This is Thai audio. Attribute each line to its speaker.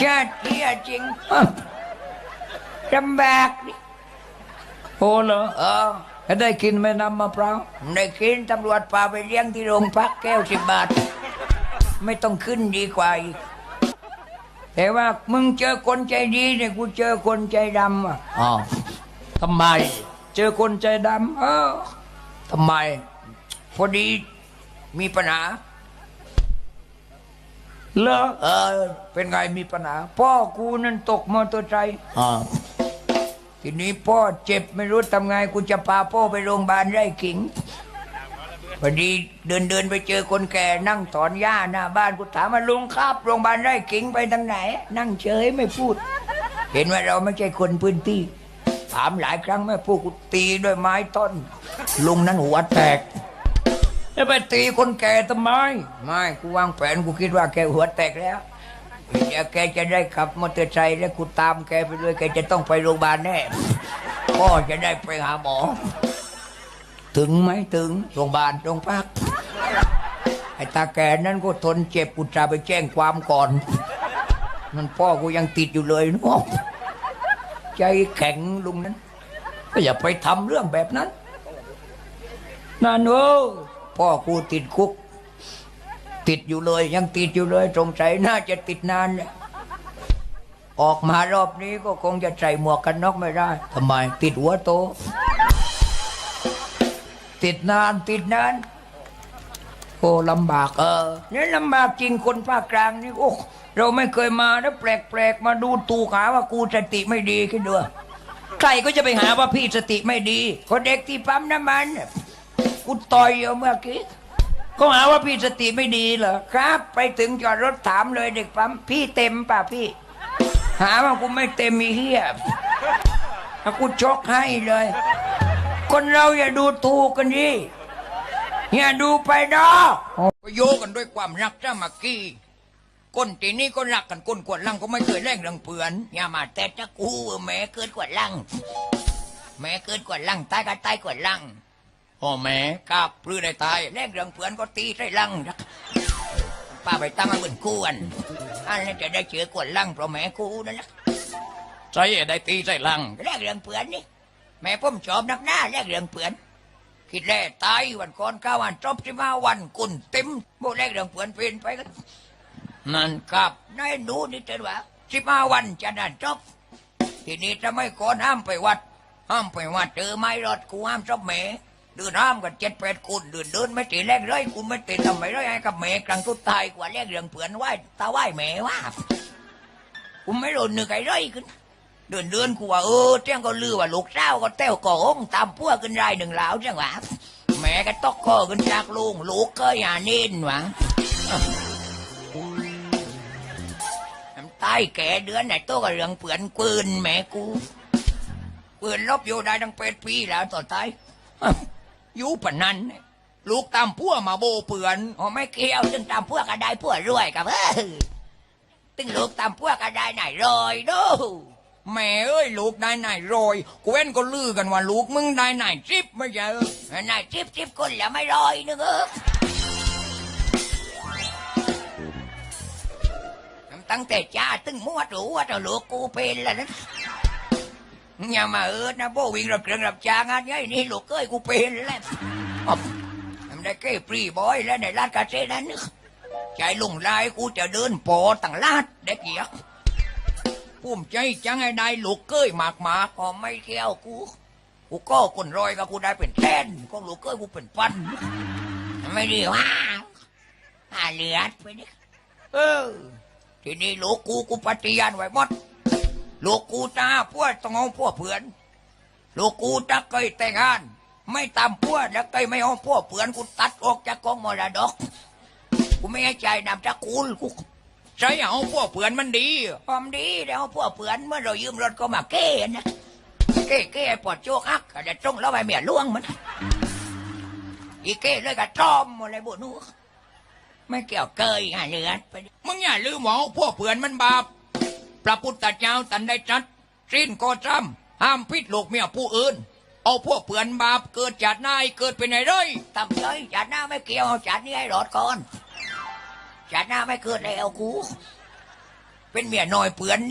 Speaker 1: ชาติเหี้ยจริงอะลำบากดิ
Speaker 2: โอ้เหรอ
Speaker 1: เออ
Speaker 2: แล้วได้กินไหม่น้ำมะพร้าว
Speaker 1: ได้กินตำรวจพาไปเลี้ยงที่โรงพักแก้วสิบบาท ไม่ต้องขึ้นดีกว่าอีกแต่ว่ามึงเจอคนใจดีเนี่ยกูเจอคนใจดำอะ
Speaker 2: อ๋อทำไม เจอคนใจด
Speaker 1: เออำ
Speaker 2: ทำไม
Speaker 1: พอดีมีปัญหา
Speaker 2: เหรอ
Speaker 1: เออ เป็นไงมีปัญหา พ่อกูนั่นตกมอเตอร์ไซค์
Speaker 2: อ๋อ
Speaker 1: ทีนี้พ่อเจ็บไม่รู้ทำไงกูจะพาพ่อไปโรงพยาบาลไร่ขิงพอดีเดินเดินไปเจอคนแก่นั่งถอนหญ้าหน้าบ้านกูถามว่าลุงครับโรงพยาบาลไร่ขิงไปทางไหน นั่งเฉยไม่พูด เห็นว่าเราไม่ใช่คนพื้นที่ ถามหลายครั้งไม่พูดกูตีด้วยไม้ต้น ลุงนั้นหัวแตก
Speaker 2: แล้วไปตีคนแก่ทำไม
Speaker 1: ไม่กูวางแผนกูคิดว่าแกหัวแตกแล้วเดี๋ยวแกจะได้ขับมอเตอร์ไซค์แล้วกูตามแกไปด้วยแกจะต้องไปโรงพยาบาลแน่พ่อจะได้ไปหาหมอ ถึงไหมถึงโรงพยาบาลโรงพักไอ้ตาแกนั้นก็ทนเจ็บกูจะไปแจ้งความก่อน มันพ่อกูยังติดอยู่เลยเนาะใจแข็งลุงนั้น ก็อย่าไปทำเรื่องแบบนั้นนั่นเออ พ่อกูติดคุก ติดอยู่เลย ยังติดอยู่เลยสงสัยน่าจะติดนานเนี่ยออกมารอบนี้ก็คงจะใส่หมวกกันน็อกไม่ได้ทำไม ติดหัวโต ติดนานติดนานโอ้ลำบากเออเนี่ยลำบากจริงคนภาคกลางนี่โอ้เราไม่เคยมาแล้วแปลกๆมาดูตูกหาว่ากูสติไม่ดีขึ้นด้วย
Speaker 2: ใครก็จะไปหาว่าพี่สติไม่ดี
Speaker 1: คนเด็กที่ปั๊มน้ำมัน กูต่อยเอาเมื่อกี้
Speaker 2: เขาหาว่าพี่สติไม่ดีเหรอ
Speaker 1: ครับ ไปถึงจอดรถถามเลยเด็กปั๊มพี่เต็มป่ะพี่ หาว่ากูไม่เต็มมีเฮียถ้ากูชกให้เลย คนเราอย่าดูถูกกันดิอย่าดูไปดอกโยกันด้วยความรักจ้ามักกี้คนทีนี้ก็รักกันคนกวดลังก็ไม่เคยแร่งเรื่องเปือนอย่ามาแต่จะกูแม่เกิดกวดลังแม่เกิดกวดลังตายก็ตายกวดลัง
Speaker 2: พ่อแม่
Speaker 1: กับปลื้อได้ตายแลกเรื่องเพื่อนก็ตีใส่ลังนะป้าไปตั้งมาเหมือนกวนอันนี้จะได้เจอกวนลังเพราะแม่กูนั่นแหละ
Speaker 2: ใจได้ตีใจลัง
Speaker 1: แลกเรื่องเพื่อนนี่แม่ผมชอบนักหน้าแลกเรื่องเพื่อนคิดแล่ตายวันก่อนเก้าวันจบสิบห้าวันกุนเต็มโบแลกเรื่องเพื่อนเป็นไปกัน
Speaker 2: นั่น
Speaker 1: กับนายหนูนี่เจอว่าสิบห้าวันจะนั่นจบทีนี้จะไม่ก่อนห้ามไปวัด ห้ามไปวัดเจอไม้รถกูห้ามจบแม่ เดินห้ามกันเจ็ดแปดคนเดินเดินไม่ตีแรกเลยกูไม่ตีทำไมเลยให้กับแม่กลางทุดตายกว่าแรกเรื่องเผื่อนไหวตาไหวแม่ว่ากูไม่โดนนึกไอ้เลยขึ้นเดินเดินกูว่าเออเจ้าก็ลือว่าลูกเจ้าก็เต้วก็ห้องตามพวกกันไรหนึ่งเหลาจังหวะแม่ก็ตอกคอกันจากลุงลูกก็อย่าเน้นหวะน้ำตายแก่เดือนไหนโตกับเรื่องเผื่อนปืนแม่กูปืนลบอยู่ได้ตั้งเป็ดปีแล้วต่อตาย อยู่ปานนั้น ลูกตามพัวมาโบเปือนอ๋อไม่เกี่ยวตึงตามพัวก็ได้พัวรวยกับเออตึงลูกตามพัวก็ได้ไหนรอยดูแม่เอ้ยลูกได้ไหนรอยกูเว้นก็ลือกันว่าลูกมึงได้ไหนจิบไม่ใช่เออนายจิบจิบคนแล้วไม่รอยนึงเออตั้งแต่จ้าตึงมัวรู้ว่าเจ้าลูกกูเป็นแล้วนะ อย่ามาเอิดนะโบวิ่งรับเครื่องรับจ้างงานไงนี่ลูกเอ้ยกูเป็นแล้วทำได้แก้ปรีบอยแล้วในร้านกาเซ่นั้นนึกใจลุงลายกูจะเดินปอตั้งลาดเด็กเหี้ยภูมิใจจังไอ้ได้ลูกเก้ยหมากหมาก็ไม่เที่ยวกูกูก็คนรอยกับกูได้เป็นแสนก็ลูกเก้ยกูเป็นพันไม่ดีว่าหาเลือดไปนี่เออทีนี้ลูกกูกูปฏิญาณไว้หมด ลูกกูตาพวดต้องเอาพวกเพื่อนลูกกูจะเคยแต่งงาน ไม่ตามพวดแล้วเคยไม่เอาพวกเพื่อนกูตัดออกจากกองมรดกกูไม่ให้ใจนำตระกูลกู
Speaker 2: ใช่เอาพวกเพื่อนมันดี
Speaker 1: ความดีแล้วพวกเพื่อนเมื่อเรายืมรถก็มาเก้นะเก้เก้ปวดโจกอักก็จะจงแล้วไปเมียล่วงมันอีเก้เลยกับจอมอะไรบุนูไม่เกี่ยวเกยหาเลือดไป
Speaker 2: มึงอย่าลืมว่าพวกเพื่อนมันบาป พระพุทธเจ้าตันได้จัดสิ้นก็จำห้ามพิษลูกเมียผู้อื่น เอาพวกเปื่อนบาปเกิดจากนาเกิดเป็นไงเลย
Speaker 1: ทำเลยจัดหน้าไม่เกี่ยวเอาจัดนี่ให้รอดก่อนจัดหน้าไม่เกิดเล้วกู เป็นเมียน้อยเปือน